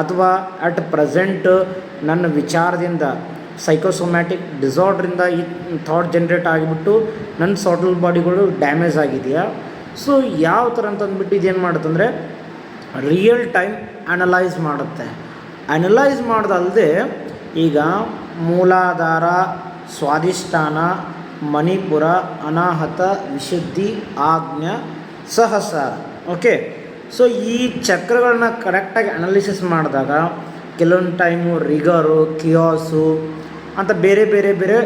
ಅಥವಾ at present ನನ್ನ ವಿಚಾರದಿಂದ psychosomatic ಡಿಸಾರ್ಡ್ರಿಂದ ಈ ಥಾಟ್ ಜನ್ರೇಟ್ ಆಗಿಬಿಟ್ಟು ನನ್ನ ಸಾಟಲ್ ಬಾಡಿಗಳು ಡ್ಯಾಮೇಜ್ ಆಗಿದೆಯಾ? ಸೊ ಯಾವ ಥರ ಅಂತಂದ್ಬಿಟ್ಟು ಇದೇನು ಮಾಡುತ್ತಂದರೆ ರಿಯಲ್ ಟೈಮ್ ಅನಲೈಸ್ ಮಾಡುತ್ತೆ. ಅನಲೈಸ್ ಮಾಡೋದಲ್ಲದೆ ಈಗ ಮೂಲಾಧಾರ, ಸ್ವಾಧಿಷ್ಠಾನ, ಮಣಿಪುರ, ಅನಾಹತ, ವಿಶುದ್ಧಿ, ಆಜ್ಞಾ, ಸಹಸ್ರ. ಓಕೆ ಸೊ ಈ ಚಕ್ರಗಳನ್ನ ಕರೆಕ್ಟಾಗಿ ಅನಾಲಿಸಿಸ್ ಮಾಡಿದಾಗ ಕೆಲವೊಂದು ಟೈಮು ರಿಗರು ಕಿಯಾಸು ಅಂತ ಬೇರೆ ಬೇರೆ ಬೇರೆ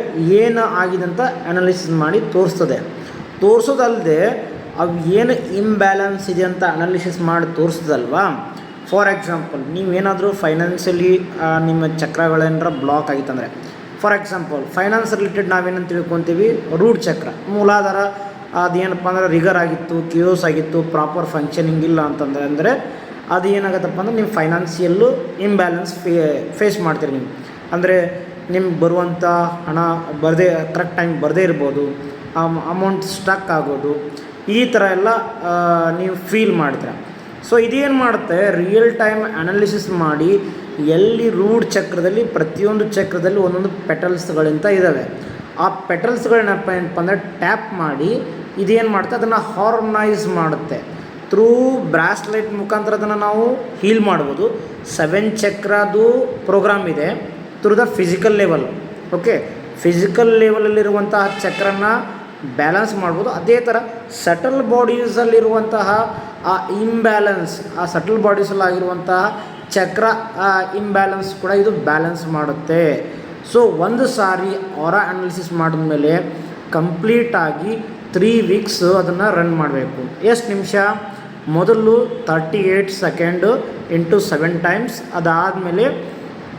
ಏನು ಆಗಿದೆ ಅಂತ ಅನಾಲಿಸಿಸ್ ಮಾಡಿ ತೋರಿಸ್ತದೆ. ತೋರಿಸೋದಲ್ಲದೆ ಅವು ಏನು ಇಂಬ್ಯಾಲೆನ್ಸ್ ಇದೆ ಅಂತ ಅನಾಲಿಸಿಸ್ ಮಾಡಿ ತೋರಿಸ್ತದಲ್ವಾ ಫಾರ್ ಎಕ್ಸಾಂಪಲ್ ನೀವೇನಾದರೂ ಫೈನಾನ್ಷಿಯಲಿ ನಿಮ್ಮ ಚಕ್ರಗಳೇನಾರ ಬ್ಲಾಕ್ ಆಗಿತ್ತಂದರೆ. ಫಾರ್ ಎಕ್ಸಾಂಪಲ್ ಫೈನಾನ್ಸ್ ರಿಲೇಟೆಡ್ ನಾವೇನಂತ ತಿಳ್ಕೊತೀವಿ? ರೂಟ್ ಚಕ್ರ, ಮೂಲಾಧಾರ ಅದೇನಪ್ಪ ಅಂದ್ರೆ ರಿಗರ್ ಆಗಿತ್ತು ಕ್ಯೂಸ್ ಆಗಿತ್ತು ಪ್ರಾಪರ್ ಫಂಕ್ಷನಿಂಗ್ ಇಲ್ಲ ಅಂತಂದರೆ, ಅಂದರೆ ಅದು ಏನಾಗುತ್ತಪ್ಪ ಅಂದ್ರೆ ನಿಮ್ಮ ಫೈನಾನ್ಸಿಯಲ್ಲು ಇಂಬ್ಯಾಲೆನ್ಸ್ ಫೇ ಫೇಸ್ ಮಾಡ್ತೀರಿ ನೀವು. ಅಂದರೆ ನಿಮ್ಗೆ ಬರುವಂಥ ಹಣ ಬರದೇ ಕರೆಕ್ಟ್ ಟೈಮ್ ಬರದೇ ಇರ್ಬೋದು ಅಮೌಂಟ್ ಸ್ಟಕ್ ಆಗೋದು, ಈ ಥರ ಎಲ್ಲ ನೀವು ಫೀಲ್ ಮಾಡ್ತೀರ. ಸೊ ಇದೇನು ಮಾಡುತ್ತೆ? ರಿಯಲ್ ಟೈಮ್ ಅನಾಲಿಸಿಸ್ ಮಾಡಿ ಎಲ್ಲಿ ರೂಡ್ ಚಕ್ರದಲ್ಲಿ, ಪ್ರತಿಯೊಂದು ಚಕ್ರದಲ್ಲಿ ಒಂದೊಂದು ಪೆಟಲ್ಸ್ಗಳಿಂತ ಇದ್ದಾವೆ ಆ ಪೆಟಲ್ಸ್ಗಳನ್ನಪ್ಪ ಏನಪ್ಪ ಅಂದರೆ ಟ್ಯಾಪ್ ಮಾಡಿ ಇದೇನು ಮಾಡುತ್ತೆ ಅದನ್ನು ಹಾರ್ಮನೈಸ್ ಮಾಡುತ್ತೆ. ಥ್ರೂ ಬ್ರಾಸ್ಲೈಟ್ ಮುಖಾಂತರ ಅದನ್ನು ನಾವು ಹೀಲ್ ಮಾಡ್ಬೋದು. ಸೆವೆನ್ ಚಕ್ರದು ಪ್ರೋಗ್ರಾಮ್ ಇದೆ. Through the physical level. Okay? Physical ಲೆವೆಲಲ್ಲಿರುವಂತಹ ಚಕ್ರನ ಬ್ಯಾಲೆನ್ಸ್ ಮಾಡ್ಬೋದು. ಅದೇ ಥರ ಸಟಲ್ ಬಾಡೀಸಲ್ಲಿರುವಂತಹ ಆ ಇಂಬ್ಯಾಲೆನ್ಸ್, ಆ ಸಟಲ್ ಬಾಡೀಸಲ್ಲಾಗಿರುವಂತಹ ಚಕ್ರ ಇಂಬ್ಯಾಲೆನ್ಸ್ ಕೂಡ ಇದು ಬ್ಯಾಲೆನ್ಸ್ ಮಾಡುತ್ತೆ. ಸೊ, ಒಂದು ಸಾರಿ ಅವರ ಅನಾಲಿಸಿಸ್ ಮಾಡಿದ್ಮೇಲೆ ಕಂಪ್ಲೀಟಾಗಿ ತ್ರೀ ವೀಕ್ಸ್ ಅದನ್ನು ರನ್ ಮಾಡಬೇಕು. ಎಷ್ಟು ನಿಮಿಷ? ಮೊದಲು thirty eight second into seven times ಅದಾದಮೇಲೆ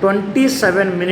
ಟ್ವೆಂಟಿ ಸೆವೆನ್ ಮಿನಿಟ್